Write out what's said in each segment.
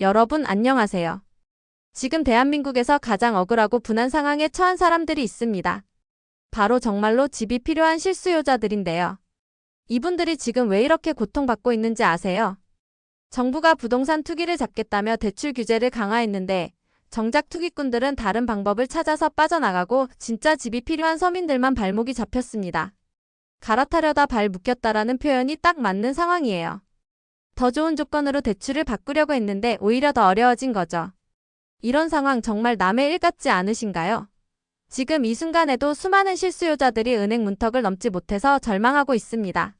여러분 안녕하세요. 지금 대한민국에서 가장 억울하고 분한 상황에 처한 사람들이 있습니다. 바로 정말로 집이 필요한 실수요자들인데요. 이분들이 지금 왜 이렇게 고통받고 있는지 아세요? 정부가 부동산 투기를 잡겠다며 대출 규제를 강화했는데 정작 투기꾼들은 다른 방법을 찾아서 빠져나가고 진짜 집이 필요한 서민들만 발목이 잡혔습니다. 갈아타려다 발 묶였다라는 표현이 딱 맞는 상황이에요. 더 좋은 조건으로 대출을 바꾸려고 했는데 오히려 더 어려워진 거죠. 이런 상황 정말 남의 일 같지 않으신가요? 지금 이 순간에도 수많은 실수요자들이 은행 문턱을 넘지 못해서 절망하고 있습니다.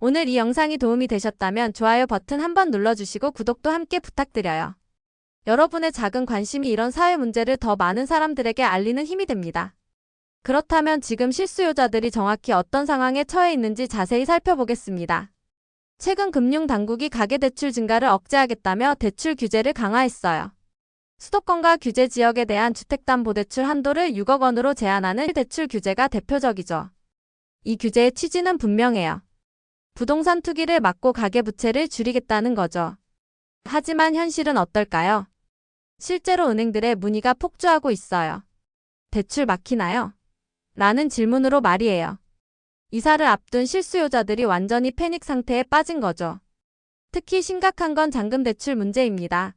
오늘 이 영상이 도움이 되셨다면 좋아요 버튼 한번 눌러주시고 구독도 함께 부탁드려요. 여러분의 작은 관심이 이런 사회 문제를 더 많은 사람들에게 알리는 힘이 됩니다. 그렇다면 지금 실수요자들이 정확히 어떤 상황에 처해 있는지 자세히 살펴보겠습니다. 최근 금융당국이 가계대출 증가를 억제하겠다며 대출 규제를 강화했어요. 수도권과 규제 지역에 대한 주택담보대출 한도를 6억 원으로 제한하는 대출 규제가 대표적이죠. 이 규제의 취지는 분명해요. 부동산 투기를 막고 가계부채를 줄이겠다는 거죠. 하지만 현실은 어떨까요? 실제로 은행들의 문의가 폭주하고 있어요. 대출 막히나요? 라는 질문으로 말이에요. 이사를 앞둔 실수요자들이 완전히 패닉 상태에 빠진 거죠. 특히 심각한 건 잔금 대출 문제입니다.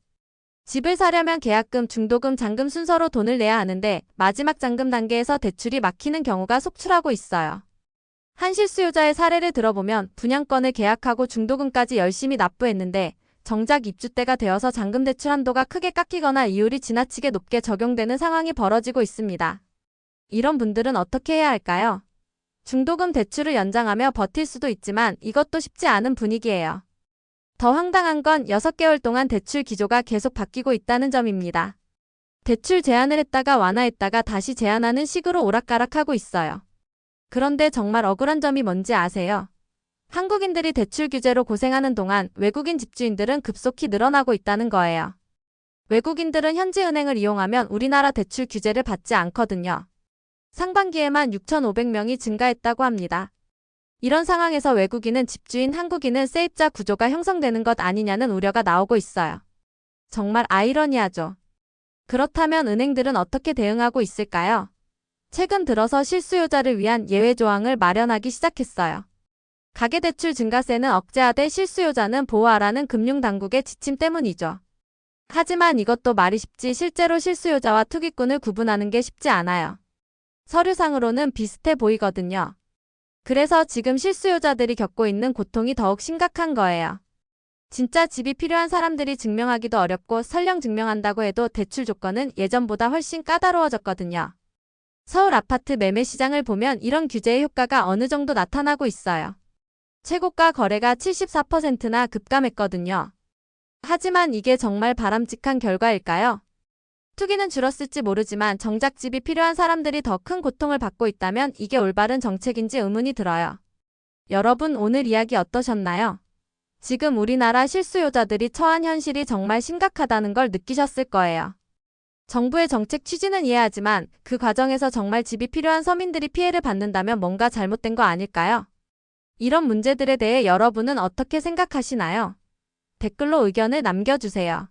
집을 사려면 계약금, 중도금, 잔금 순서로 돈을 내야 하는데 마지막 잔금 단계에서 대출이 막히는 경우가 속출하고 있어요. 한 실수요자의 사례를 들어보면 분양권을 계약하고 중도금까지 열심히 납부했는데 정작 입주 때가 되어서 잔금 대출 한도가 크게 깎이거나 이율이 지나치게 높게 적용되는 상황이 벌어지고 있습니다. 이런 분들은 어떻게 해야 할까요? 중도금 대출을 연장하며 버틸 수도 있지만 이것도 쉽지 않은 분위기예요. 더 황당한 건 6개월 동안 대출 기조가 계속 바뀌고 있다는 점입니다. 대출 제한을 했다가 완화했다가 다시 제한하는 식으로 오락가락하고 있어요. 그런데 정말 억울한 점이 뭔지 아세요? 한국인들이 대출 규제로 고생하는 동안 외국인 집주인들은 급속히 늘어나고 있다는 거예요. 외국인들은 현지 은행을 이용하면 우리나라 대출 규제를 받지 않거든요. 상반기에만 6,500명이 증가했다고 합니다. 이런 상황에서 외국인은 집주인 한국인은 세입자 구조가 형성되는 것 아니냐는 우려가 나오고 있어요. 정말 아이러니하죠. 그렇다면 은행들은 어떻게 대응하고 있을까요? 최근 들어서 실수요자를 위한 예외 조항을 마련하기 시작했어요. 가계대출 증가세는 억제하되 실수요자는 보호하라는 금융당국의 지침 때문이죠. 하지만 이것도 말이 쉽지 실제로 실수요자와 투기꾼을 구분하는 게 쉽지 않아요. 서류상으로는 비슷해 보이거든요. 그래서 지금 실수요자들이 겪고 있는 고통이 더욱 심각한 거예요. 진짜 집이 필요한 사람들이 증명하기도 어렵고 설령 증명한다고 해도 대출 조건은 예전보다 훨씬 까다로워졌거든요. 서울 아파트 매매 시장을 보면 이런 규제의 효과가 어느 정도 나타나고 있어요. 최고가 거래가 74%나 급감했거든요. 하지만 이게 정말 바람직한 결과일까요? 투기는 줄었을지 모르지만 정작 집이 필요한 사람들이 더 큰 고통을 받고 있다면 이게 올바른 정책인지 의문이 들어요. 여러분 오늘 이야기 어떠셨나요? 지금 우리나라 실수요자들이 처한 현실이 정말 심각하다는 걸 느끼셨을 거예요. 정부의 정책 취지는 이해하지만 그 과정에서 정말 집이 필요한 서민들이 피해를 받는다면 뭔가 잘못된 거 아닐까요? 이런 문제들에 대해 여러분은 어떻게 생각하시나요? 댓글로 의견을 남겨주세요.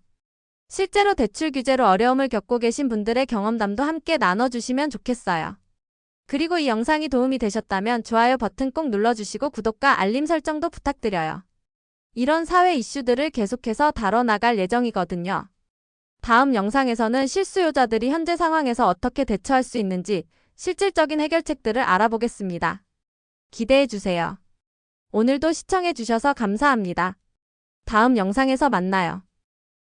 실제로 대출 규제로 어려움을 겪고 계신 분들의 경험담도 함께 나눠주시면 좋겠어요. 그리고 이 영상이 도움이 되셨다면 좋아요 버튼 꼭 눌러주시고 구독과 알림 설정도 부탁드려요. 이런 사회 이슈들을 계속해서 다뤄나갈 예정이거든요. 다음 영상에서는 실수요자들이 현재 상황에서 어떻게 대처할 수 있는지 실질적인 해결책들을 알아보겠습니다. 기대해주세요. 오늘도 시청해주셔서 감사합니다. 다음 영상에서 만나요.